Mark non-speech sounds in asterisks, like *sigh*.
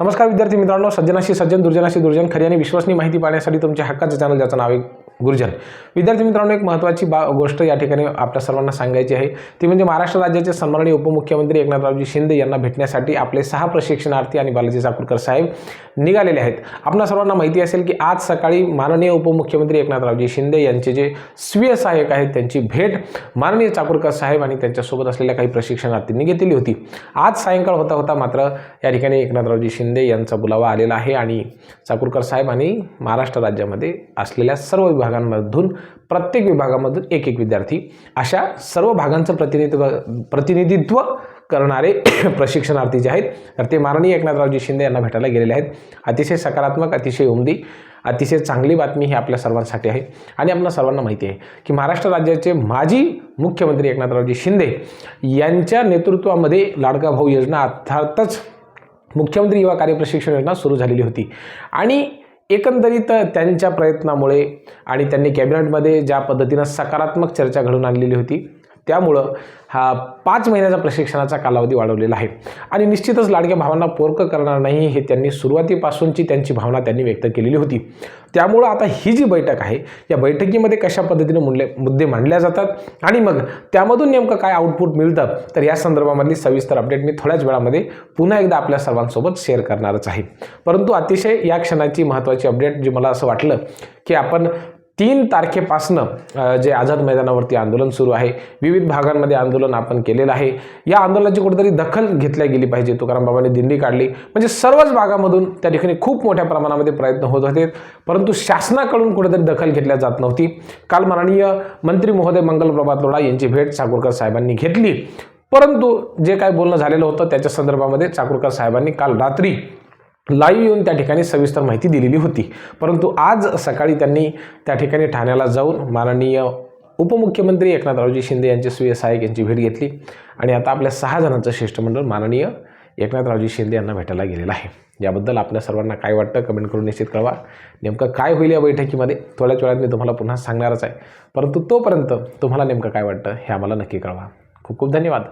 नमस्कार विद्यार्थी मित्रांनो सज्जनाशी सज्जन दुर्जनाशी दुर्जन खरी आणि विश्वसनीय माहिती पाहण्यासाठी तुमच्या हक्काचं चॅनल ज्याचं नाव आहे गुरुजन. विद्यार्थी मित्रांनो एक महत्त्वाची बा गोष्ट या ठिकाणी आपल्या सर्वांना सांगायची आहे. ती म्हणजे महाराष्ट्र राज्याचे सन्माननीय उपमुख्यमंत्री एकनाथरावजी शिंदे यांना भेटण्यासाठी आपले सहा प्रशिक्षणार्थी आणि बालाजी चाकूरकर साहेब निघालेले आहेत. आपल्या सर्वांना माहिती असेल की आज सकाळी माननीय उपमुख्यमंत्री एकनाथरावजी शिंदे यांचे जे स्वीय सहाय्यक आहेत त्यांची भेट माननीय चाकूरकर साहेब आणि त्यांच्यासोबत असलेल्या काही प्रशिक्षणार्थींनी घेतलेली होती. आज सायंकाळ होता होता मात्र या ठिकाणी एकनाथरावजी शिंदे यांचा बुलावा आलेला आहे आणि चाकूरकर साहेब आणि महाराष्ट्र राज्यामध्ये असलेल्या सर्व विभाग विभागांमधून प्रत्येक विभागामधून एक एक विद्यार्थी अशा सर्व भागांचं प्रतिनिधित्व प्रतिनिधित्व करणारे *clears throat* प्रशिक्षणार्थी जे आहेत तर ते माननीय एकनाथरावजी शिंदे यांना भेटायला गेलेले आहेत. अतिशय सकारात्मक अतिशय उमदी अतिशय चांगली बातमी ही आपल्या सर्वांसाठी आहे. आणि आपल्या सर्वांना माहिती आहे की महाराष्ट्र राज्याचे माजी मुख्यमंत्री एकनाथरावजी शिंदे यांच्या नेतृत्वामध्ये लाडका भाऊ योजना अर्थातच मुख्यमंत्री युवा कार्यप्रशिक्षण योजना सुरू झालेली होती. आणि एकंदरीत त्यांच्या प्रयत्नामुळे आणि त्यांनी कॅबिनेटमध्ये ज्या पद्धतीनं सकारात्मक चर्चा घडून आणलेली होती त्यामुळं हा पाच महिन्याचा प्रशिक्षणाचा कालावधी वाढवलेला आहे. आणि निश्चितच लाडक्या भावांना पोरक करणार नाही हे त्यांनी सुरुवातीपासूनची त्यांची भावना त्यांनी व्यक्त केलेली होती. त्यामुळं आता ही जी बैठक आहे या बैठकीमध्ये कशा पद्धतीने मुंडले मुद्दे मांडल्या जातात आणि मग त्यामधून नेमकं काय आउटपुट मिळतं तर या संदर्भामधली सविस्तर अपडेट मी थोड्याच वेळामध्ये पुन्हा एकदा आपल्या सर्वांसोबत शेअर करणारच आहे. परंतु अतिशय या क्षणाची महत्त्वाची अपडेट जी मला असं वाटलं की आपण तीन तारखेपासनं जे आझाद मैदानावरती आंदोलन सुरू आहे विविध भागांमध्ये आंदोलन आपण केलेलं आहे. या आंदोलनाची कुठेतरी दखल घेतल्या गेली पाहिजे. तुकाराम बाबांनी दिंडी काढली. म्हणजे सर्वच भागामधून त्या ठिकाणी खूप मोठ्या प्रमाणामध्ये प्रयत्न होत होते. परंतु शासनाकडून कुठेतरी दखल घेतल्या जात नव्हती. काल माननीय मंत्री महोदय मंगल प्रभात लोढा यांची भेट चाकूरकर साहेबांनी घेतली. परंतु जे काय बोलणं झालेलं होतं त्याच्या संदर्भामध्ये चाकूरकर साहेबांनी काल रात्री लाईव्ह येऊन त्या ठिकाणी सविस्तर माहिती दिलेली होती. परंतु आज सकाळी त्यांनी त्या ठिकाणी ठाण्याला जाऊन माननीय उपमुख्यमंत्री एकनाथरावजी शिंदे यांचे स्वीय सहाय्यक यांची भेट घेतली. आणि आता आपल्या सहा जणांचं शिष्टमंडळ माननीय एकनाथरावजी शिंदे यांना भेटायला गेलेलं आहे. याबद्दल आपल्या सर्वांना काय वाटतं कमेंट करून निश्चित कळवा. नेमकं काय होईल या बैठकीमध्ये? थोड्याच वेळात मी तुम्हाला पुन्हा सांगणारच आहे. परंतु तोपर्यंत तुम्हाला नेमकं काय वाटतं हे आम्हाला नक्की कळवा. खूप खूप धन्यवाद.